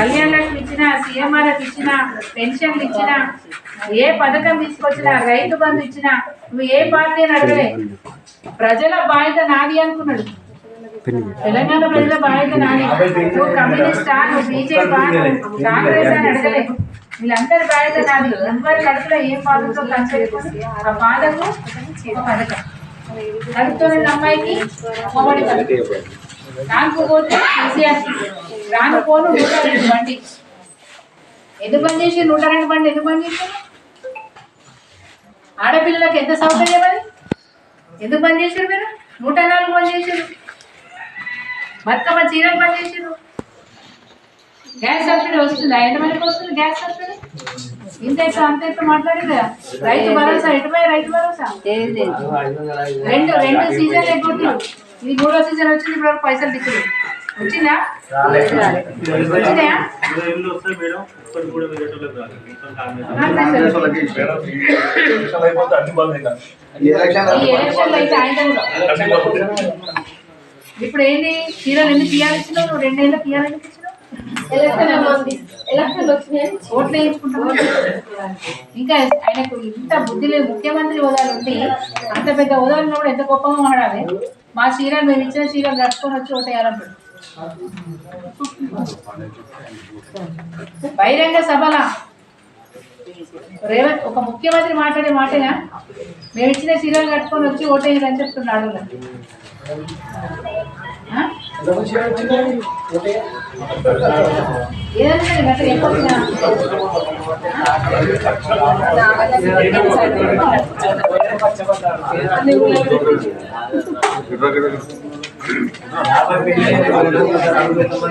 కళ్యాణ ఇచ్చిన ఇచ్చినా సీఎంఆర్ఎఫ్ ఇచ్చిన పెన్షన్లు ఇచ్చినా ఏ పథకం తీసుకొచ్చినా రైతు బంధు ఇచ్చినా నువ్వు ఏ పార్టీ అని అడగలే. ప్రజల బాధ్యత నాది అనుకున్నాడు. తెలంగాణ ప్రజల బాధ్యత నాది. నువ్వు కమ్యూనిస్టా నువ్వు బీజేపీ కాంగ్రెస్ అని అడగలే. వీళ్ళందరి బాధ్యత నాది. ఎవరి కడుపులో ఏ బాధతో ఆ బాధకు ఒక పథకం. కడుపుతున్న అమ్మాయికి అమ్మఒడి పథకం. నాకు పోతే కేసీఆర్ రాను పోను నూట రెండు బండి ఎందుకు బంద్ చేసి నూట రెండు బండి ఎందుకు బంద్ చేసి ఆడపిల్లలకు ఎంత సౌకర్యం అది? ఎందుకు బంద్ చేశారు మీరు? నూట నాలుగు బంద్ చేశారు బతుకమ్మ చీరలు బంద్ చేశారు గ్యాస్ సబ్సిడీ వస్తుందా. ఎంతమందికి వస్తుంది గ్యాస్ సబ్సిడీ? ఇంత ఎట్లా అంత ఎట్లా మాట్లాడేది కదా. రైతు భరోసా ఎటుపై రైతు భరోసా? రెండు రెండు సీజన్ ఎగ్గొట్టు ఇది మూడో సీజన్ వచ్చింది ఇప్పుడు పైసలు దిక్కులు వచ్చిందా? ఇప్పుడు ఏంది? చీరలు ఎన్ని పిఆర్ ఇచ్చినావు? నువ్వు రెండేళ్ళ పిఆర్ ఎందుకు ఇచ్చినావు? ఓట్లు ఇంకా ఆయనకు ఇంత బుద్ధి లేదు. ముఖ్యమంత్రి హోదాలు ఉండి అంత పెద్ద హోదాలు ఉన్నప్పుడు ఎంత గొప్పగా మాట్లాడాలి మా చీరలు మేము ఇచ్చిన చీరలు కట్టుకొని వచ్చి ఓటేయాలంటాడు బహిరంగ సభల. రేవంత్ ఒక ముఖ్యమంత్రి మాట్లాడే మాటగా మేము ఇచ్చిన సీరియల్ కట్టుకొని వచ్చి ఓటేయాలని చెప్తున్నాడు ఆ? ఏదన్నా గట్ల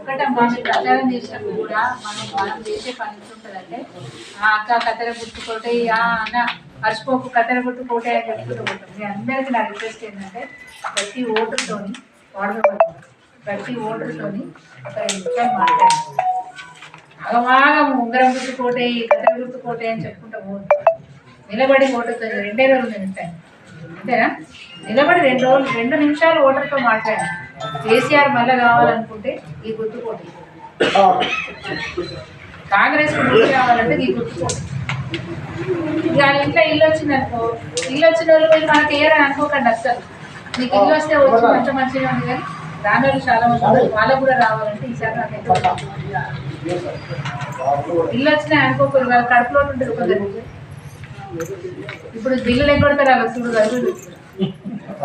ఒకటమ్మా ప్రచారం చేసినప్పుడు కూడా మనం మనం చేసే పని ఉంటుందంటే ఆ అక్క కత్తెర గుర్తుకోటే ఆ అన్న మర్చిపోకు కత్తెర గుర్తుకోటే అని చెప్పుకుంటూ ఉంటాం మీ అందరికీ నా రిక్వెస్ట్ ఏంటంటే ప్రతి ఓటర్తోని వాడబడి ప్రతి ఓటర్తోని ఒక రెండు నిమిషాలు అగమాగం ఉంగరం గుర్తుకోటే కథ గుర్తుకోటే అని చెప్పుకుంటా పోతుంది నిలబడి ఓటర్తో రెండే రోజులు నిమిషాలు అంతేనా? నిలబడి రెండు రోజులు రెండు నిమిషాలు ఓటర్తో మాట్లాడాను కేసీఆర్ మళ్ళీ కావాలనుకుంటే ఈ గుర్తుకోటి కాంగ్రెస్ గుర్తు కావాలంటే ఈ గుర్తుకోటి దాని వాళ్ళ ఇంట్లో ఇల్లు వచ్చింది అనుకో ఇల్లు వచ్చిన వాళ్ళు మీరు మనకి ఏరని అనుకోకండి అస్సలు. నీకు ఇల్లు వస్తే వచ్చి మంచి మంచిగా ఉంది కానీ దాని వాళ్ళు చాలా మంది వాళ్ళకు కూడా రావాలంటే ఈసారి నాకైతే ఇల్లు వచ్చినాయి అనుకోకూడదు వాళ్ళ కడుపులో ఉంటుంది కొందరు ఇప్పుడు బిల్లులు ఎగ్గొడతారు అలా చూడు గడువులు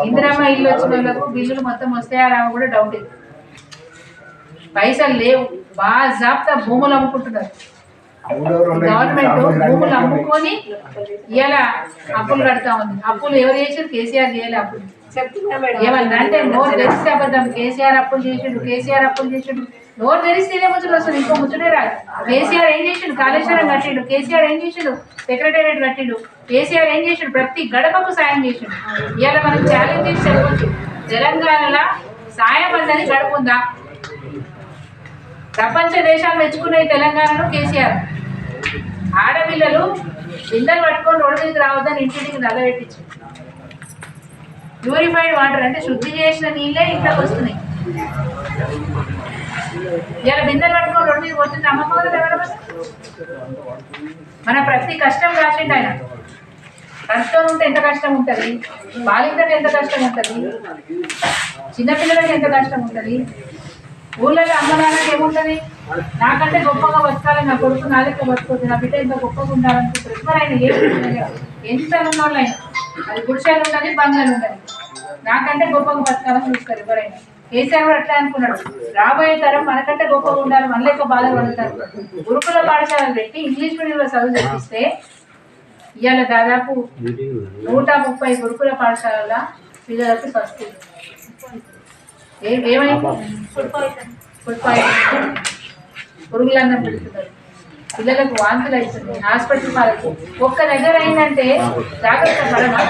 ఇందిరమ్మ ఇల్లు వచ్చిన వాళ్ళకు బిల్లులు మొత్తం వస్తాయా రావో కూడా డౌట్ పైసలు లేవు. బాగా జాబ్తా భూములు అమ్ముకుంటున్నారు. గవర్నమెంట్ భూములు అమ్ముకొని ఇలా అప్పులు కడతా ఉంది. అప్పులు ఎవరు చేసారు కేసీఆర్ చేయలే అప్పులు. ఏమన్నా అంటే నోరు తెరిస్తే అబద్ధం. కేసీఆర్ అప్పులు చేసిండు కేసీఆర్ అప్పులు చేసిండు. నోరు తెరిస్తేనే ముచ్చట వస్తుంది. ఇంకో ముచ్చటే రాదు. కేసీఆర్ ఏం చేసిండు? కాళేశ్వరం కట్టిండు. కేసీఆర్ ఏం చేసిండు? సెక్రటేరియట్ కట్టిండు. కేసీఆర్ ఏం చేసిండు? ప్రతి గడపకు సాయం చేసిండు. ఇవాళ మనం ఛాలెంజ్ చేసి చెప్పవచ్చు తెలంగాణలో సాయం అందని గడప ఉందా ప్రపంచ దేశాలు మెచ్చుకునే తెలంగాణను కేసీఆర్. ఆడపిల్లలు బిందెలు పట్టుకొని రోడ్డు మీదకి రావద్దని ఇంటికి నల్లబెట్టించు ప్యూరిఫైడ్ వాటర్ అంటే శుద్ధి చేసిన నీళ్ళే ఇంట్లోకి వస్తున్నాయి. ఇలా బిందెలు పట్టుకొని రోడ్డు మీద పోతుంది అమ్మమ్మ మన ప్రతి కష్టం రాసిండు ఆయన కష్టం ఉంటే ఎంత కష్టం ఉంటుంది? బాలింతకు ఎంత కష్టం ఉంటుంది? చిన్నపిల్లలకి ఎంత కష్టం ఉంటుంది? ఊళ్ళలో అమ్మ నాన్నకి ఏముంటుంది? నాకంటే గొప్పగా బతకాలి నా కొడుకు నా లెక్క నా బిడ్డ ఇంత గొప్పగా ఉండాలనుకుంటారు. మరి ఏం ఎంత ఉన్నోళ్ళు ఆయన అది గుడిసెలు ఉండాలి బంగారు ఉండాలి నాకంటే గొప్పగా బతకాలని చూస్తారు ఎవరైనా. కేసీఆర్ కూడా అట్లా అనుకున్నాడు. రాబోయే తరం మనకంటే గొప్పగా ఉండాలి మన లెక్క బాధపడతారు గురుకుల పాఠశాలలు పెట్టి ఇంగ్లీష్ మీడియంలో చదువు చదివిస్తే ఇవాళ దాదాపు నూట ముప్పై గురుకుల పాఠశాలల పిల్లలకు ఫస్ట్ ఏమైంది? ఫుడ్ పాయిజన్ పురుగులన్నం పెడుతున్నారు. పిల్లలకు వాంతులు అవుతుంది హాస్పిటల్ పాలకు ఒక్క దగ్గర అయిందంటే జాగ్రత్త పడమా?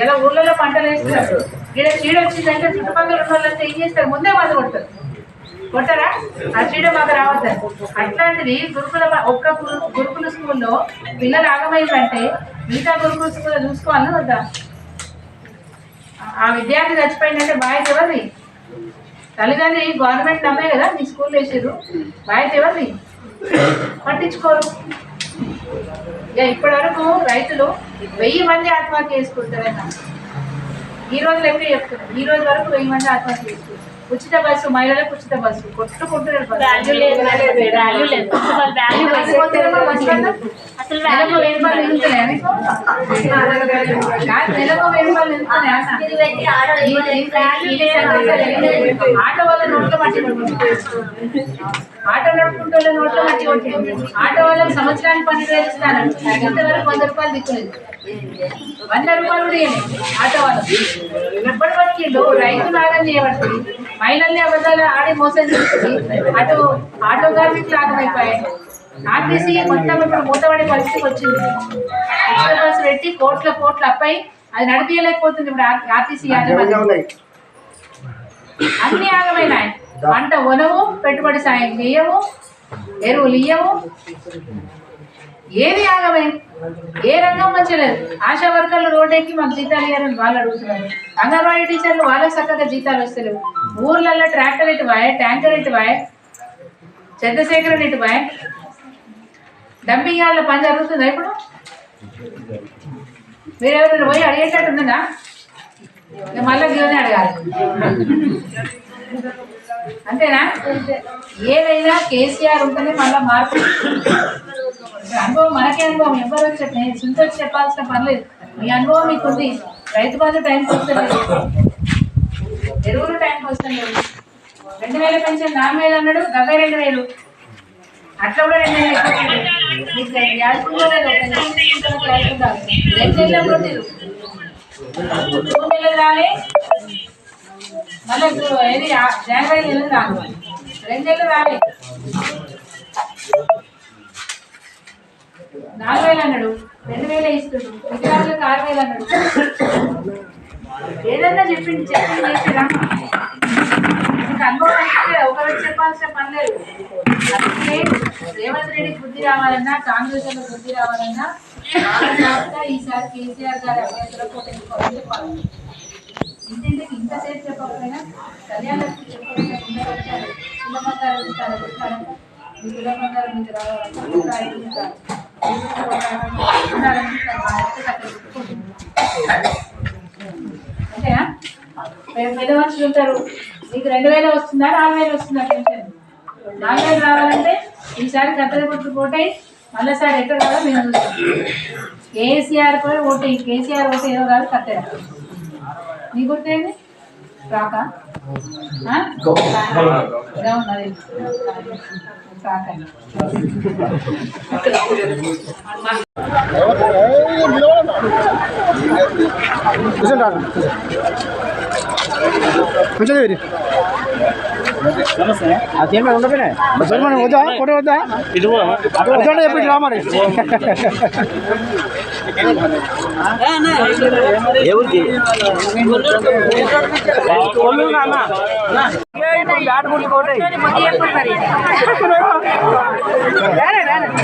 ఇలా ఊర్లలో పంటలు వేస్తున్నారు. ఇక్కడ చీడ వచ్చిందంటే చుట్టుపక్కల ఉన్న వాళ్ళంతా ఏం చేస్తారు? ముందే మందు కొడతారు. కొట్టరా చీడ మాకు రావద్దు అట్లాంటిది గురుకుల ఒక్క గురు- గురుకుల స్కూల్లో పిల్లలు ఆగమైందంటే మిగతా గురుకుల స్కూల్లో చూసుకోవాలి వద్దా? ఆ విద్యార్థి చచ్చిపోయిందంటే బాధ్యత ఎవరిది? తల్లిదండ్రి గవర్నమెంట్ నమ్మే కదా మీ స్కూల్ వేసారు బాధ్యత ఎవరిది? పట్టించుకోరు. ఇక ఇప్పటి వరకు రైతులు వెయ్యి మంది ఆత్మహత్య చేసుకుంటారన్న ఈ రోజు లెక్క చెప్తున్నారు? ఈ రోజు వరకు వెయ్యి మంది ఆత్మహత్య చేసుకుంటారు ఉచిత బస్సు మహిళలకు ఉచిత బస్సు. కొట్టుకుంటున్నారు అసలు నెలకు వెయ్యి రూపాయలు ఆటో. నోట్లో మట్టి. ఆటో నడుపుకుంటే నోట్లో మట్టి కొట్టింది ఆటో వాళ్ళకి సంవత్సరానికి పన్నెండు వేలు ఇస్తాను ఇంతవరకు వంద రూపాయలు దిక్కులేదు. వంద రూపాయలు కూడా ఆటో వాళ్ళకి బతికిండు రైతు నాగం చేయబడుతుంది? మహిళల్ని అబద్ధాలు ఆడి మోసం చేస్తుంది. అటు ఆటో కార్మికులు ఆగమైపోయాయి ఆర్టీసీ మొత్తం ఇప్పుడు మూతపడే పరిస్థితికి వచ్చింది ఉచిత బస్సు పెట్టి కోట్ల కోట్ల అప్పాయి అది నడిపించలేకపోతుంది ఇప్పుడు ఆర్- ఆర్టీసీ యాజమాన్యం అన్ని ఆగమైనాయి పంట వనము పెట్టుబడి సాయం చేయము ఎరువులు ఇయ్యము ఏది ఆగమే ఏ రంగం మంచిలేదు ఆశా వర్కర్లు రోడ్డెక్కి మాకు జీతాలు ఇయ్యారని వాళ్ళు అడుగుతున్నారు అంగన్వాడీ టీచర్లు వాళ్ళకి చక్కగా జీతాలు వస్తలేవు ఊర్లలో ట్రాక్టర్ ఇటు వాయ్ ట్యాంకర్ ఇటు వాయ్ చెత్త సేకరణ ఇటు వాయ్ డంపింగ్ యార్డ్ల పని జరుగుతుందా ఇప్పుడు? మీరు ఎవరైనా పోయి అడిగేటట్టు ఉందా ఇక మళ్ళీ గివని అడగాలి. అంతేనా? ఏదైనా కేసీఆర్ ఉంటేనే మళ్ళీ మార్పు. అనుభవం మనకే అనుభవం. ఎవరు వచ్చి నేను చింత వచ్చి చెప్పాల్సిన పర్లేదు మీ అనుభవం మీకు ఉంది రైతు బంధు టైంకి వస్తలేదు. ఎరువులు టైంకి వస్తలేదు. రెండు వేల పెన్షన్ నాలుగు వేలు అన్నాడు. డెబ్బై రెండు వేలు. అట్లా కూడా రెండు రాలే మళ్ళీ ఏది జనవరి నెలలు రాలే నాలుగు వేలు అన్నాడు రెండు వేలే ఇస్తున్నాడు వికలాంగులకు ఆరు వేలు అన్నాడు ఏదన్నా చెప్పింది చెప్పింది చేసిరా. అనుభవం అయితే ఒకరికి చెప్పాల్సిన పని లేదు అందుకే రేవంత్ రెడ్డికి బుద్ధి రావాలన్నా కాంగ్రెస్ వాళ్ళకి బుద్ధి రావాలన్నా ఈసారి కేసీఆర్ గారి అభ్యర్థులకు చెప్పాలి ఇంటింటికి ఇంతసేపు చెప్పకపోయినా కళ్యాణ లక్ష్మి చెప్పకపోయినా కులబంగారం ఇస్తారు ఇస్తారు మీ కులబంగారం మీకు రావాలంటే ఉంటారు. మీకు రెండు వేలు వస్తుందా నాలుగు వేలు వస్తుందా పెన్షన్ నాలుగు వేలు రావాలంటే ఈసారి కత్తెర కొట్టు పోటాయి మళ్ళీసారి ఎక్కడ కాదో మేము చూస్తాం. కేసీఆర్ కూడా ఓటు కేసీఆర్ ఓటు ఏదో కాదు కత్తెర నీ గుర్తేంది రాక? రాక. కొంచెం వేరి వద్దా? వద్దా? వద్దా చెప్పి రా మరి.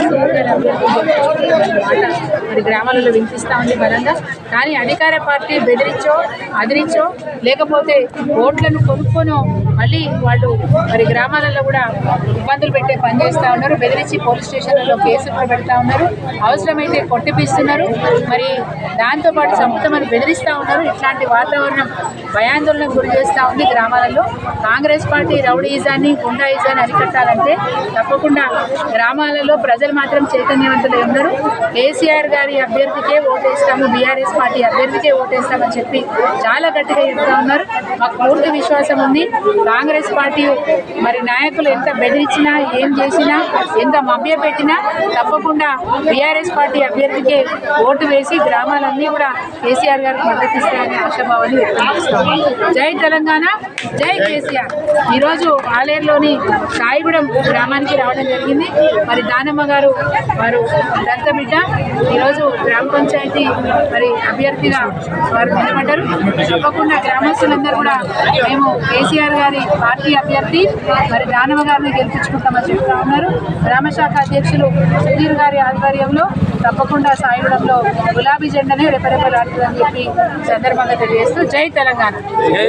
お మరి గ్రామాలలో వినిపిస్తా ఉంది బలంగా. కానీ అధికార పార్టీ బెదిరించో అదిరించో లేకపోతే ఓట్లను కొనుక్కొనో మళ్ళీ వాళ్ళు మరి గ్రామాలలో కూడా ఇబ్బందులు పెట్టే పని చేస్తూ ఉన్నారు. బెదిరించి పోలీస్ స్టేషన్లలో కేసులు కూడా పెడతా ఉన్నారు. అవసరమైతే కొట్టిపిస్తున్నారు. మరి దాంతోపాటు చంపుతామని బెదిరిస్తూ ఉన్నారు. ఇట్లాంటి వాతావరణం భయాందోళనకు గురి చేస్తూ ఉంది గ్రామాలలో. కాంగ్రెస్ పార్టీ రౌడీయిజాన్ని గుండాయిజాన్ని అరికట్టాలంటే తప్పకుండా గ్రామాలలో ప్రజలు మాత్రం చే చైతన్యవంతులై ఉన్నారు కేసీఆర్ గారి అభ్యర్థికే ఓటేస్తాము బీఆర్ఎస్ పార్టీ అభ్యర్థికే ఓటేస్తామని చెప్పి చాలా గట్టిగా చెప్తా ఉన్నారు. మాకు పూర్తి విశ్వాసం ఉంది. కాంగ్రెస్ పార్టీ మరి నాయకులు ఎంత బెదిరించినా ఏం చేసినా ఎంత మభ్య పెట్టినా తప్పకుండా బీఆర్ఎస్ పార్టీ అభ్యర్థికే ఓటు వేసి గ్రామాలన్నీ కూడా కేసీఆర్ గారికి మద్దతిస్తాయనే ఆశాభావాన్ని వ్యక్తం చేస్తాము జై తెలంగాణ జై కేసీఆర్. ఈరోజు ఆలేరులోని సాయిగూడెం గ్రామానికి రావడం జరిగింది. మరి దానమ్మ గారు వారు దత్త బిడ్డ ఈరోజు గ్రామ పంచాయతీ మరి అభ్యర్థిగా వారు నిలబడ్డారు. తప్పకుండా గ్రామస్తులందరూ కూడా మేము కేసీఆర్ గారి పార్టీ అభ్యర్థి మరి దానవ గారిని గెలిపించుకుంటామని చెప్తా ఉన్నారు. గ్రామ శాఖ అధ్యక్షులు సుధీర్ గారి ఆధ్వర్యంలో తప్పకుండా సాయుడంలో గులాబీ జెండానే రెపరెపలాడుతుందని చెప్పి సందర్భంగా తెలియజేస్తూ జై తెలంగాణ.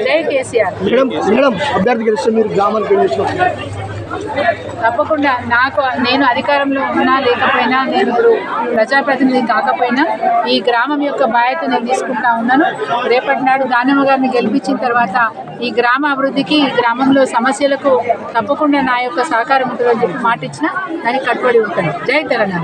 జై కేసీఆర్. మేడం మేడం అభ్యర్థి గెలిస్తే మీరు గ్రామానికి తప్పకుండా నాకు నేను అధికారంలో ఉన్నా లేకపోయినా నేను ఇప్పుడు ప్రజాప్రతినిధి కాకపోయినా ఈ గ్రామం యొక్క బాధ్యత నేను తీసుకుంటా ఉన్నాను. రేపటి నాడు దానమ్మ గారిని గెలిపించిన తర్వాత ఈ గ్రామ అభివృద్ధికి ఈ గ్రామంలో సమస్యలకు తప్పకుండా నా యొక్క సహకారం ఉంటుందని చెప్పి మాట ఇచ్చిన దానికి కట్టుబడి ఉంటాను. జై తెలంగాణ.